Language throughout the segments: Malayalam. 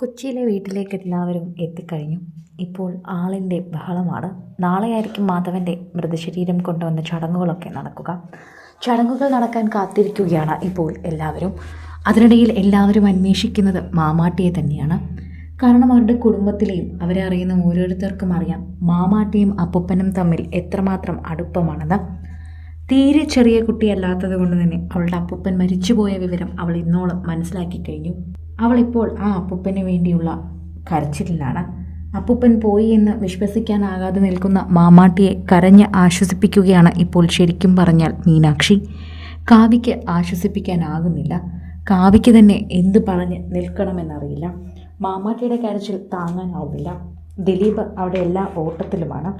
കൊച്ചിയിലെ വീട്ടിലേക്ക് എല്ലാവരും എത്തിക്കഴിഞ്ഞു. ഇപ്പോൾ ആളിന്റെ ബഹളമാണ്. നാളെയായിരിക്കും മാധവന്റെ മൃതശരീരം കൊണ്ടുവന്ന ചടങ്ങുകളൊക്കെ നടക്കുക. ചടങ്ങുകൾ നടക്കാൻ കാത്തിരിക്കുകയാണ് ഇപ്പോൾ എല്ലാവരും. അതിനിടയിൽ എല്ലാവരും അന്വേഷിക്കുന്നത് മാമാട്ടിയെ തന്നെയാണ്. കാരണം അവരുടെ കുടുംബത്തിലെയും അവരെ അറിയുന്ന ഓരോരുത്തർക്കും അറിയാം മാമാട്ടിയും അപ്പൂപ്പനും തമ്മിൽ എത്രമാത്രം അടുപ്പമാണെന്ന്. തീരെ ചെറിയ കുട്ടിയല്ലാത്തത് കൊണ്ട് തന്നെ അവളുടെ അപ്പൂപ്പൻ മരിച്ചുപോയ വിവരം അവൾ ഇന്നോളം മനസ്സിലാക്കി കഴിഞ്ഞു. അവളിപ്പോൾ ആ അപ്പൂപ്പന് വേണ്ടിയുള്ള കരച്ചിലിലാണ്. അപ്പൂപ്പൻ പോയി എന്ന് വിശ്വസിക്കാനാകാതെ നിൽക്കുന്ന മാമാട്ടിയെ കരഞ്ഞ് ആശ്വസിപ്പിക്കുകയാണ് ഇപ്പോൾ ശരിക്കും പറഞ്ഞാൽ മീനാക്ഷി. കാവ്യയ്ക്ക് ആശ്വസിപ്പിക്കാനാകുന്നില്ല. കാവിക്ക് തന്നെ എന്ത് പറഞ്ഞ് നിൽക്കണമെന്നറിയില്ല. മാമാട്ടിയുടെ കരച്ചിൽ താങ്ങാനാവില്ല ദിലീപ് അവിടെ എല്ലാ ഓട്ടത്തിലുമാണ്.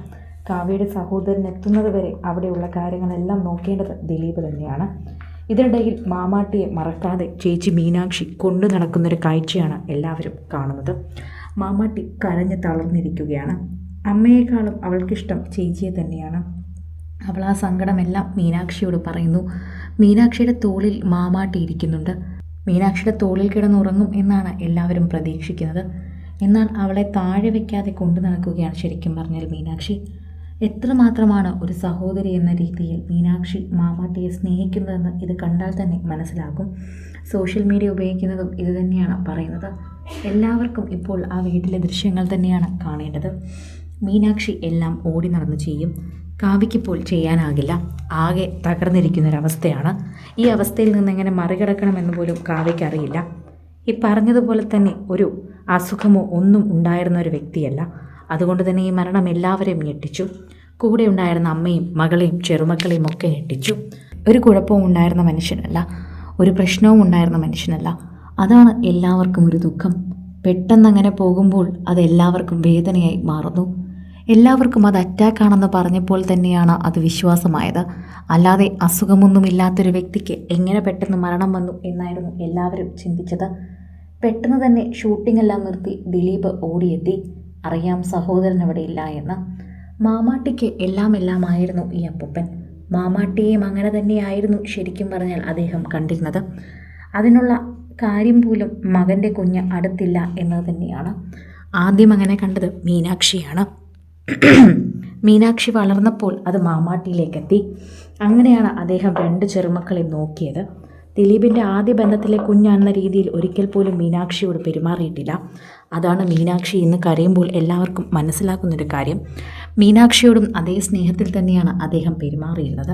കാവ്യയുടെ സഹോദരൻ എത്തുന്നത് വരെ അവിടെയുള്ള കാര്യങ്ങളെല്ലാം നോക്കേണ്ടത് ദിലീപ് തന്നെയാണ്. ഇതിനിടയിൽ മാമാട്ടിയെ മറക്കാതെ ചേച്ചി മീനാക്ഷി കൊണ്ടു നടക്കുന്നൊരു കാഴ്ചയാണ് എല്ലാവരും കാണുന്നത്. മാമാട്ടി കരഞ്ഞ് തളർന്നിരിക്കുകയാണ്. അമ്മയെക്കാളും അവൾക്കിഷ്ടം ചേച്ചിയെ തന്നെയാണ്. അവൾ ആ സങ്കടമെല്ലാം മീനാക്ഷിയോട് പറയുന്നു. മീനാക്ഷിയുടെ തോളിൽ മാമാട്ടി ഇരിക്കുന്നുണ്ട്. മീനാക്ഷിയുടെ തോളിൽ കിടന്നുറങ്ങും എന്നാണ് എല്ലാവരും പ്രതീക്ഷിക്കുന്നത്. എന്നാൽ അവളെ താഴെ വയ്ക്കാതെ കൊണ്ടു നടക്കുകയാണ് ശരിക്കും പറഞ്ഞാൽ മീനാക്ഷി. എത്രമാത്രമാണ് ഒരു സഹോദരി എന്ന രീതിയിൽ മീനാക്ഷി മാമാട്ടിയെ സ്നേഹിക്കുന്നതെന്ന് ഇത് കണ്ടാൽ തന്നെ മനസ്സിലാകും. സോഷ്യൽ മീഡിയ ഉപയോഗിക്കുന്നതും ഇത് തന്നെയാണ് പറയുന്നത്. എല്ലാവർക്കും ഇപ്പോൾ ആ വീട്ടിലെ ദൃശ്യങ്ങൾ തന്നെയാണ് കാണേണ്ടത്. മീനാക്ഷി എല്ലാം ഓടി നടന്നു ചെയ്യും. കാവ്യയ്ക്കിപ്പോൾ ചെയ്യാനാകില്ല. ആകെ തകർന്നിരിക്കുന്നൊരവസ്ഥയാണ്. ഈ അവസ്ഥയിൽ നിന്ന് എങ്ങനെ മറികടക്കണമെന്ന് പോലും കാവ്യയ്ക്ക് അറിയില്ല ഈ പറഞ്ഞതുപോലെ തന്നെ ഒരു അസുഖമോ ഒന്നും ഉണ്ടായിരുന്ന ഒരു വ്യക്തിയല്ല. അതുകൊണ്ട് തന്നെ ഈ മരണം എല്ലാവരെയും ഞെട്ടിച്ചു. കൂടെ ഉണ്ടായിരുന്ന അമ്മയും മകളെയും ചെറുമക്കളെയും ഒക്കെ ഞെട്ടിച്ചു. ഒരു കുഴപ്പവും ഉണ്ടായിരുന്ന മനുഷ്യനല്ല. ഒരു പ്രശ്നവും ഉണ്ടായിരുന്ന മനുഷ്യനല്ല. അതാണ് എല്ലാവർക്കും ഒരു ദുഃഖം. പെട്ടെന്നങ്ങനെ പോകുമ്പോൾ അത് എല്ലാവർക്കും വേദനയായി മാറുന്നു. എല്ലാവർക്കും അത് അറ്റാക്കാണെന്ന് പറഞ്ഞപ്പോൾ തന്നെയാണ് അത് വിശ്വാസമായത്. അല്ലാതെ അസുഖമൊന്നുമില്ലാത്തൊരു വ്യക്തിക്ക് എങ്ങനെ പെട്ടെന്ന് മരണം വന്നു എന്നായിരുന്നു എല്ലാവരും ചിന്തിച്ചത്. പെട്ടെന്ന് തന്നെ ഷൂട്ടിംഗ് എല്ലാം നിർത്തി ദിലീപ് ഓടിയെത്തി. അറിയാം സഹോദരൻ അവിടെ ഇല്ല എന്ന്. മാമാട്ടിക്ക് എല്ലാം എല്ലാമായിരുന്നു ഈ അപ്പൂപ്പൻ. മാമാട്ടിയെയും അങ്ങനെ തന്നെയായിരുന്നു ശരിക്കും പറഞ്ഞാൽ അദ്ദേഹം കണ്ടിരുന്നത്. അതിനുള്ള കാര്യം പോലും മകന്റെ കുഞ്ഞ് അടുത്തില്ല എന്നത് തന്നെയാണ്. ആദ്യം അങ്ങനെ കണ്ടത് മീനാക്ഷിയാണ്. മീനാക്ഷി വളർന്നപ്പോൾ അത് മാമാട്ടിയിലേക്കെത്തി. അങ്ങനെയാണ് അദ്ദേഹം രണ്ട് ചെറുമക്കളെ നോക്കിയത്. ദിലീപിന്റെ ആദ്യ ബന്ധത്തിലെ കുഞ്ഞാണെന്ന രീതിയിൽ ഒരിക്കൽ പോലും മീനാക്ഷിയോട് പെരുമാറിയിട്ടില്ല. അതാണ് മീനാക്ഷി ഇന്ന് കരയുമ്പോൾ എല്ലാവർക്കും മനസ്സിലാക്കുന്നൊരു കാര്യം. മീനാക്ഷിയോടും അതേ സ്നേഹത്തിൽ തന്നെയാണ് അദ്ദേഹം പെരുമാറിയിരുന്നത്.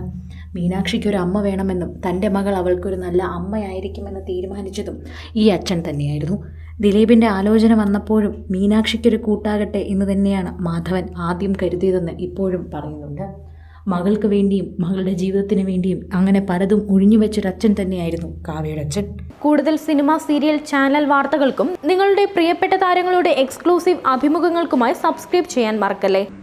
മീനാക്ഷിക്ക് ഒരു അമ്മ വേണമെന്നും തന്റെ മകൾ അവൾക്കൊരു നല്ല അമ്മയായിരിക്കുമെന്ന് തീരുമാനിച്ചതും ഈ അച്ഛൻ തന്നെയായിരുന്നു. ദിലീപിന്റെ ആലോചന വന്നപ്പോഴും മീനാക്ഷിക്കൊരു കൂട്ടാകട്ടെ എന്ന് തന്നെയാണ് മാധവൻ ആദ്യം കരുതിയതെന്ന് ഇപ്പോഴും പറയുന്നുണ്ട്. മകൾക്ക് വേണ്ടിയും മകളുടെ ജീവിതത്തിന് വേണ്ടിയും അങ്ങനെ പലതും ഒഴിഞ്ഞു വെച്ചൊരു അച്ഛൻ തന്നെയായിരുന്നു കാവ്യയുടെ അച്ഛൻ. കൂടുതൽ സിനിമ സീരിയൽ ചാനൽ വാർത്തകൾക്കും നിങ്ങളുടെ പ്രിയപ്പെട്ട താരങ്ങളുടെ എക്സ്ക്ലൂസീവ് അഭിമുഖങ്ങൾക്കുമായി സബ്സ്ക്രൈബ് ചെയ്യാൻ മറക്കല്ലേ?